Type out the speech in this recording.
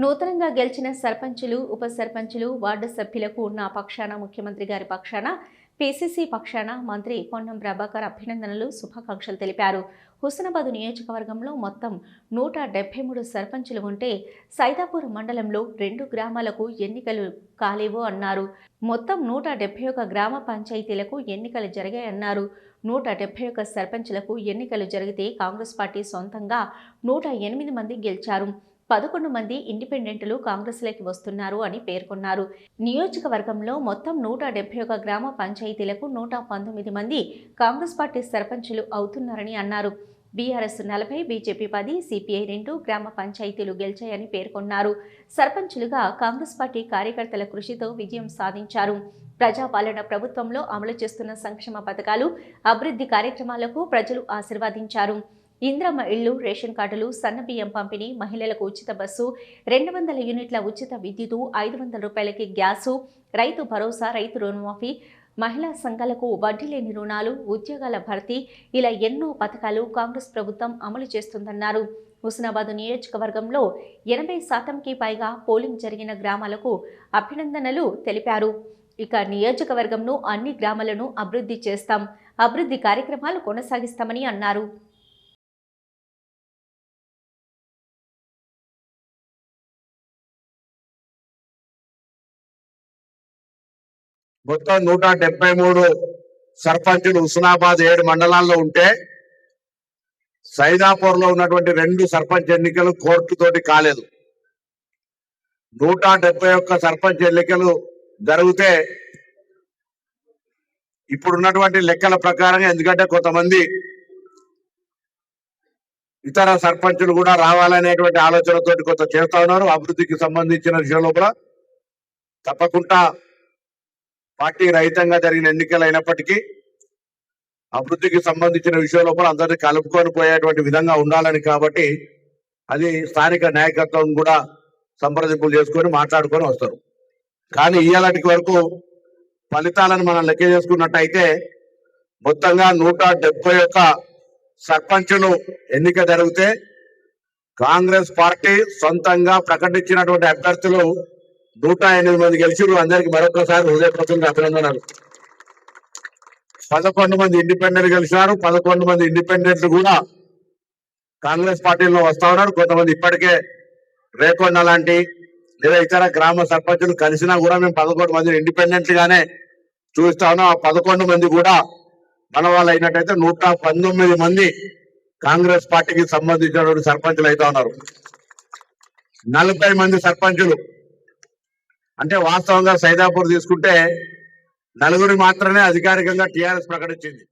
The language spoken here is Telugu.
నూతనంగా గెలిచిన సర్పంచులు ఉప సర్పంచులు వార్డు సభ్యులకు నా పక్షాన ముఖ్యమంత్రి గారి పక్షాన పీసీసీ పక్షాన మంత్రి పొన్నం ప్రభాకర్ అభినందనలు శుభాకాంక్షలు తెలిపారు. హుస్నాబాద్ నియోజకవర్గంలో మొత్తం నూట డెబ్బై మూడు సర్పంచులు ఉంటే సైదాపూర్ మండలంలో రెండు గ్రామాలకు ఎన్నికలు కాలేవు అన్నారు. మొత్తం నూట డెబ్బై ఒక గ్రామ పంచాయతీలకు ఎన్నికలు జరిగాయన్నారు. నూట డెబ్బై ఒక సర్పంచులకు ఎన్నికలు జరిగితే కాంగ్రెస్ పార్టీ సొంతంగా నూట ఎనిమిది మంది గెలిచారు. పదకొండు మంది ఇండిపెండెంట్లు కాంగ్రెస్లోకి వస్తున్నారు అని పేర్కొన్నారు. నియోజకవర్గంలో మొత్తం నూట డెబ్బై ఒక గ్రామ పంచాయతీలకు నూట పంతొమ్మిది మంది కాంగ్రెస్ పార్టీ సర్పంచులు అవుతున్నారని అన్నారు. బీఆర్ఎస్ నలభై బీజేపీ పది సిపిఐ రెండు గ్రామ పంచాయతీలు గెలిచాయని పేర్కొన్నారు. సర్పంచులుగా కాంగ్రెస్ పార్టీ కార్యకర్తల కృషితో విజయం సాధించారు. ప్రజాపాలన ప్రభుత్వంలో అమలు చేస్తున్న సంక్షేమ పథకాలు అభివృద్ధి కార్యక్రమాలకు ప్రజలు ఆశీర్వదించారు. ఇంద్రమ్మ ఇళ్ళు రేషన్ కార్డులు సన్నబియ్యం పంపిణీ మహిళలకు ఉచిత బస్సు రెండు వందల యూనిట్ల ఉచిత విద్యుత్ ఐదు వందల రూపాయలకి గ్యాసు రైతు భరోసా రైతు రుణమాఫీ మహిళా సంఘాలకు వడ్డీ లేని రుణాలు ఉద్యోగాల భర్తీ ఇలా ఎన్నో పథకాలు కాంగ్రెస్ ప్రభుత్వం అమలు చేస్తుందన్నారు. హుస్నాబాద్ నియోజకవర్గంలో ఎనభై శాతంకి పైగా పోలింగ్ జరిగిన గ్రామాలకు అభినందనలు తెలిపారు. ఇక నియోజకవర్గంను అన్ని గ్రామాలను అభివృద్ధి చేస్తాం అభివృద్ధి కార్యక్రమాలు కొనసాగిస్తామని అన్నారు. మొత్తం నూట డెబ్బై మూడు సర్పంచులు హుస్నాబాద్ ఏడు మండలాల్లో ఉంటే సైదాపూర్లో ఉన్నటువంటి రెండు సర్పంచ్ ఎన్నికలు కోర్టు తోటి కాలేదు. నూట డెబ్బై ఒక్క సర్పంచ్ ఎన్నికలు జరిగితే ఇప్పుడున్నటువంటి లెక్కల ప్రకారంగా ఎందుకంటే కొంతమంది ఇతర సర్పంచులు కూడా రావాలనేటువంటి ఆలోచనతో కొంత చేస్తా ఉన్నారు. అభివృద్ధికి సంబంధించిన విషయం లోపల తప్పకుండా పార్టీ రహితంగా జరిగిన ఎన్నికలు అయినప్పటికీ అభివృద్ధికి సంబంధించిన విషయం లోపల అందరినీ కలుపుకొని పోయేటువంటి విధంగా ఉండాలని కాబట్టి అది స్థానిక నాయకత్వం కూడా సంప్రదింపులు చేసుకొని మాట్లాడుకొని వస్తారు. కానీ ఇయ్యాలటి వరకు ఫలితాలను మనం లెక్క చేసుకున్నట్టయితే మొత్తంగా నూట డెబ్బై ఒక్క సర్పంచులు ఎన్నిక జరిగితే కాంగ్రెస్ పార్టీ సొంతంగా ప్రకటించినటువంటి అభ్యర్థులు నూట ఎనిమిది మంది గెలిచిరు అందరికి మరొకసారి హృదయపూర్వకంగా అభినందనలు. పదకొండు మంది ఇండిపెండెంట్ గెలిచినారు. పదకొండు మంది ఇండిపెండెంట్లు కూడా కాంగ్రెస్ పార్టీలో వస్తా ఉన్నారు. కొంతమంది ఇప్పటికే రేకొండ లాంటి లేదా ఇతర గ్రామ సర్పంచులు కలిసినా కూడా మేము పదకొండు మంది ఇండిపెండెంట్ గానే చూస్తా ఉన్నాం. ఆ పదకొండు మంది కూడా మన వాళ్ళు అయినట్టయితే నూట పంతొమ్మిది మంది కాంగ్రెస్ పార్టీకి సంబంధించినటువంటి సర్పంచులు అయితే ఉన్నారు. నలభై మంది సర్పంచులు. అంటే వాస్తవంగా సైదాపూర్ తీసుకుంటే నలుగురి మాత్రమే అధికారికంగా టిఆర్ఎస్ ప్రకటించింది.